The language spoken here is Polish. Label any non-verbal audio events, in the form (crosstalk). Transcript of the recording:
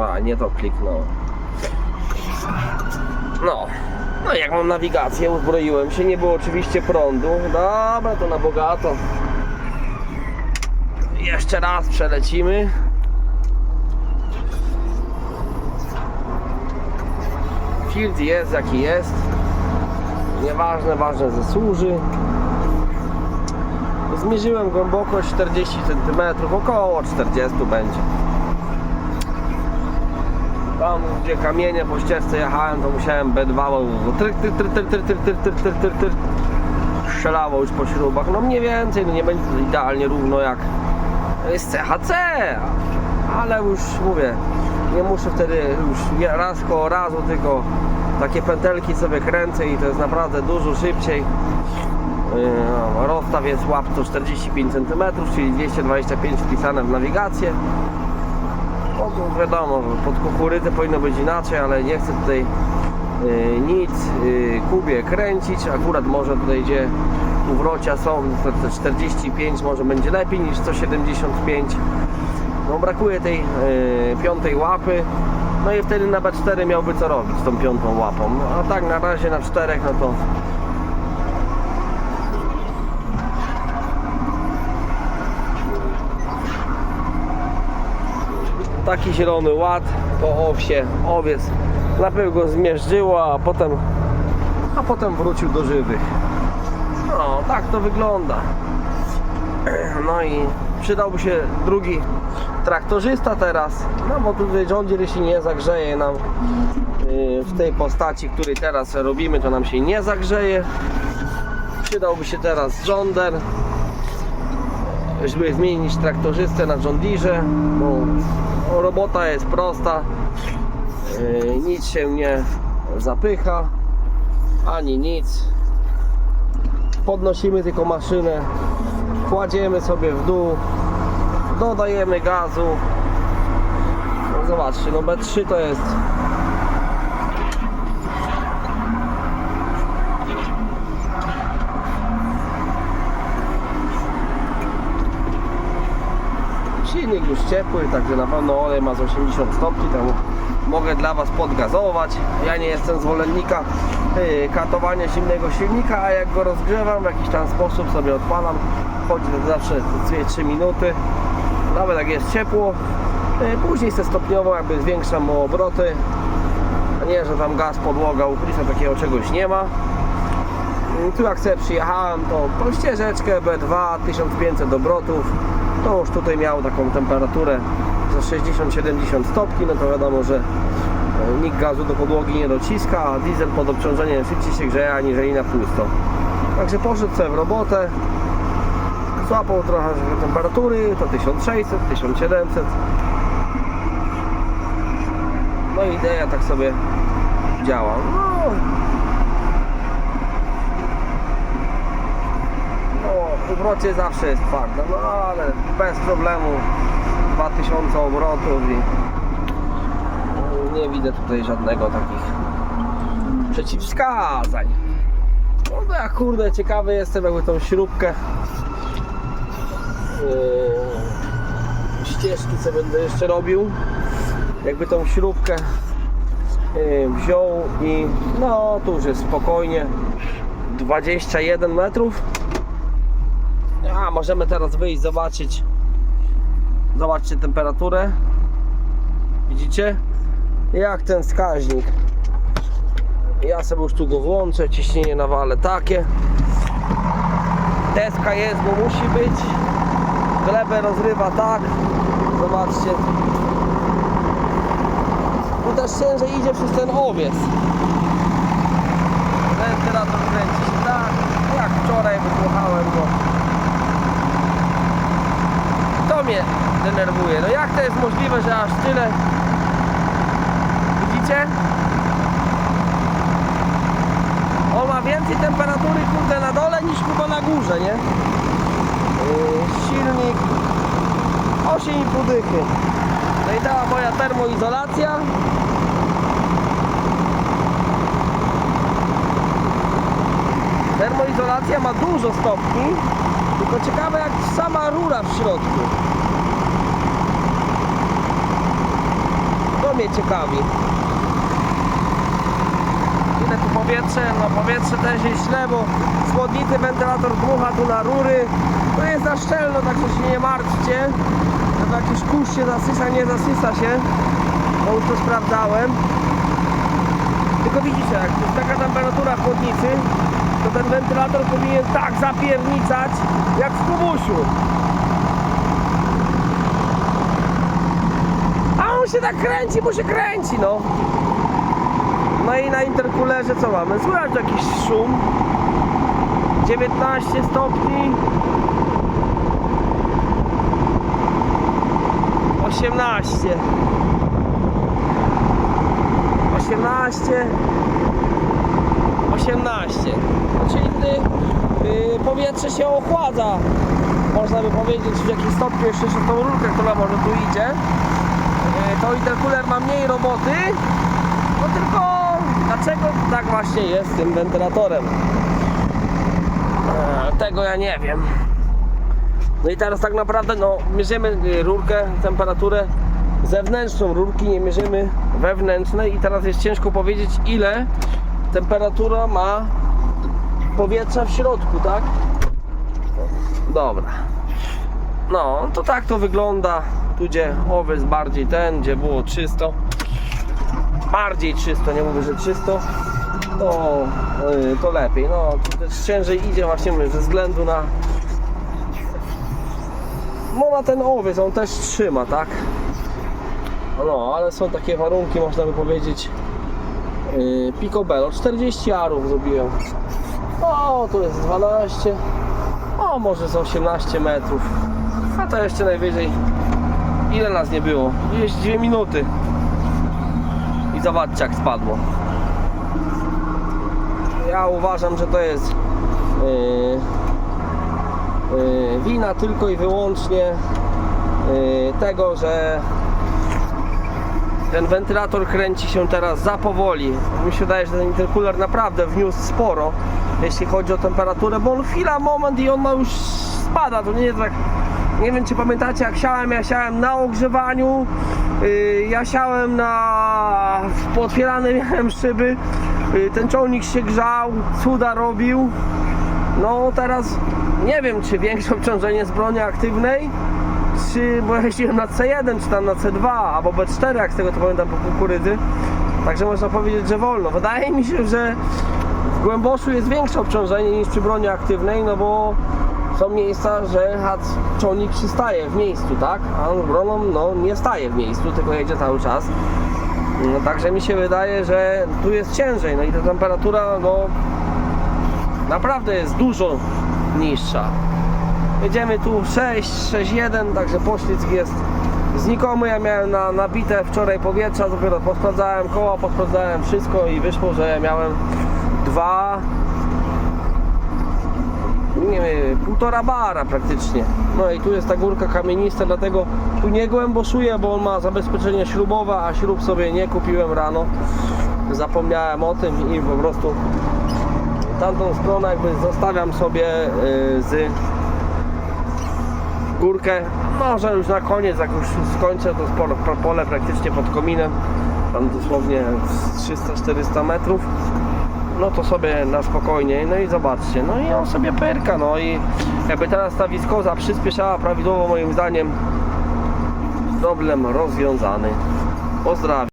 A, nie to kliknąłem. No. No jak mam nawigację, uzbroiłem się, nie było oczywiście prądu. Dobra, to na bogato. Jeszcze raz przelecimy. Field jest jaki jest. Nieważne, ważne, że służy. Zmierzyłem głębokość 40 cm, około 40 będzie. Tam gdzie kamienie po ścieżce jechałem, to musiałem B2 tryk, tryk, tryk, tryk, tryk, tryk, tryk, tryk, tryk, tryk. Strzelało już po śrubach. No mniej więcej, no nie będzie to idealnie równo jak jest CHC, ale już mówię, nie muszę wtedy już raz koło razu, tylko takie pętelki sobie kręcę i to jest naprawdę dużo szybciej. Yy, no, Rozstaw jest łap to 45 cm, czyli 225 wpisane w nawigację. To wiadomo, pod kukurydzę powinno być inaczej, ale nie chcę tutaj yy, nic yy, Kubie kręcić. Akurat może tutaj gdzie uwrocia są te- te 45 może będzie lepiej niż 175. No brakuje tej yy, piątej łapy. No i wtedy na B4 miałby co robić z tą piątą łapą. A tak na razie na czterech no to taki zielony ład po owsie, owiec. Najpierw go zmierzżyło, a potem a potem wrócił do żywych. No tak to wygląda. (clears throat) No i przydałby się drugi traktorzysta teraz no bo tutaj John Deere się nie zagrzeje nam yy, w tej postaci, której teraz robimy to nam się nie zagrzeje. Przydałby się teraz Deere żeby zmienić traktorzystę na John Deere, bo robota jest prosta, yy, nic się nie zapycha, ani nic. Podnosimy tylko maszynę, kładziemy sobie w dół, dodajemy gazu. Zobaczcie, no B3 to jest Silnik już ciepły, także na pewno olej ma z 80 stopni, tam mogę dla Was podgazować. Ja nie jestem zwolennika yy, katowania zimnego silnika, a jak go rozgrzewam w jakiś tam sposób sobie odpalam, chodzi to zawsze 2-3 minuty, nawet jak jest ciepło. Yy, Później se stopniowo jakby zwiększam obroty, a nie, że tam gaz, podłoga, ukrycia takiego czegoś nie ma. Tu jak sobie przyjechałem, to tą ścieżeczkę B2 1500 obrotów to już tutaj miał taką temperaturę za 60-70 stopni, no to wiadomo, że e, nikt gazu do podłogi nie dociska, a diesel pod obciążeniem szybciej się grzeje aniżeli na pusto. Także poszedł sobie w robotę, złapał trochę temperatury, to 1600, 1700. No i idea tak sobie działa. No, No, w obrocie zawsze jest twarda, no ale bez problemu 2000 obrotów i no, nie widzę tutaj żadnego takich przeciwwskazań. No to ja kurde ciekawy jestem jakby tą śrubkę yy, ścieżki co będę jeszcze robił jakby tą śrubkę yy, wziął i no tu już jest spokojnie 21 metrów możemy teraz wyjść, zobaczyć. Zobaczcie temperaturę. Widzicie? Jak ten wskaźnik. Ja sobie już tu go włączę, ciśnienie nawalę takie. Deska jest, bo musi być. Glebę rozrywa tak. Zobaczcie. Tu też ciężej idzie przez ten owiec. Wentylator kręci się tak, jak wczoraj wysłuchałem go. To mnie denerwuje. No jak to jest możliwe, że aż tyle... Widzicie? On ma więcej temperatury kurde na dole niż chyba na górze, nie? Yy, silnik 8,5 dychy. No i dała moja termoizolacja. Termoizolacja ma dużo stopni, tylko ciekawe jak sama rura w środku. Do mnie ciekawi. Ile tu powietrze? No powietrze też jest źle, bo chłodnity wentylator dmucha tu na rury. To jest za szczelno, także się nie martwcie. To jakiś kurz się zasysa, nie zasysa się. Bo już to sprawdzałem. Tylko widzicie, jak jest taka temperatura w chłodnicy, to ten wentylator powinien tak zapiernicać, jak w kubusiu. A on się tak kręci, bo się kręci, no. No i na interkulerze co mamy? Słychać jakiś szum. 19 stopni. 18. 18. 18. No, czyli gdy powietrze się ochładza, można by powiedzieć w jakiś stopniu jeszcze przez tą rurkę, która może tu idzie, y, to interkuler ma mniej roboty, no tylko dlaczego tak właśnie jest z tym wentylatorem? E, Tego ja nie wiem. No i teraz tak naprawdę no, mierzymy y, rurkę, temperaturę zewnętrzną rurki, nie mierzymy wewnętrznej i teraz jest ciężko powiedzieć ile temperatura ma powietrza w środku, tak? Dobra. No, to tak to wygląda. Tu gdzie owiec bardziej ten, gdzie było czysto. Bardziej czysto, nie mówię, że czysto. To, yy, to lepiej. No, tu też ciężej idzie właśnie ze względu na no na ten owiec, on też trzyma, tak? No, ale są takie warunki, można by powiedzieć yy, Picobello, 40 arów zrobiłem. O, tu jest 12 o, może z 18 metrów. A to jeszcze najwyżej. Ile nas nie było? Gdzieś 2 minuty. I zobaczcie jak spadło. Ja uważam, że to jest yy, wina tylko i wyłącznie yy, tego, że ten wentylator kręci się teraz za powoli. Mi się wydaje, że ten intercooler naprawdę wniósł sporo, jeśli chodzi o temperaturę, bo on chwila, moment i on ma już spada. To nie jest tak. Nie wiem, czy pamiętacie, jak siałem, ja siałem na ogrzewaniu, yy, ja siałem na pootwierane (laughs) miałem szyby, yy, ten ciągnik się grzał, cuda robił. No teraz nie wiem, czy większe obciążenie z broni aktywnej, czy bo ja jeździłem na C1, czy tam na C2, albo B4, jak z tego to pamiętam po kukurydzy. Także można powiedzieć, że wolno. Wydaje mi się, że w głęboszu jest większe obciążenie niż przy broni aktywnej, no bo są miejsca, że hat ciągnik przystaje w miejscu, tak? A on broną no, nie staje w miejscu, tylko jedzie cały czas. No, także mi się wydaje, że tu jest ciężej, no i ta temperatura no naprawdę jest dużo niższa. Jedziemy tu 6, 6,1, także poślizg jest znikomy. Ja miałem na, nabite wczoraj powietrza, dopiero posprawdzałem koła, posprawdzałem wszystko i wyszło, że miałem dwa nie wiem, półtora bara praktycznie. No i tu jest ta górka kamienista, dlatego tu nie głęboszuję, bo on ma zabezpieczenie śrubowe, a śrub sobie nie kupiłem rano. Zapomniałem o tym i po prostu tamtą stronę jakby zostawiam sobie yy, z górkę. Może już na koniec, jak już skończę, to sporo, pole praktycznie pod kominem. Tam dosłownie z 300-400 metrów. No to sobie na spokojnie, no i zobaczcie, no i on sobie pyrka, no i jakby teraz ta wiskoza przyspieszała prawidłowo moim zdaniem, problem rozwiązany. Pozdrawiam.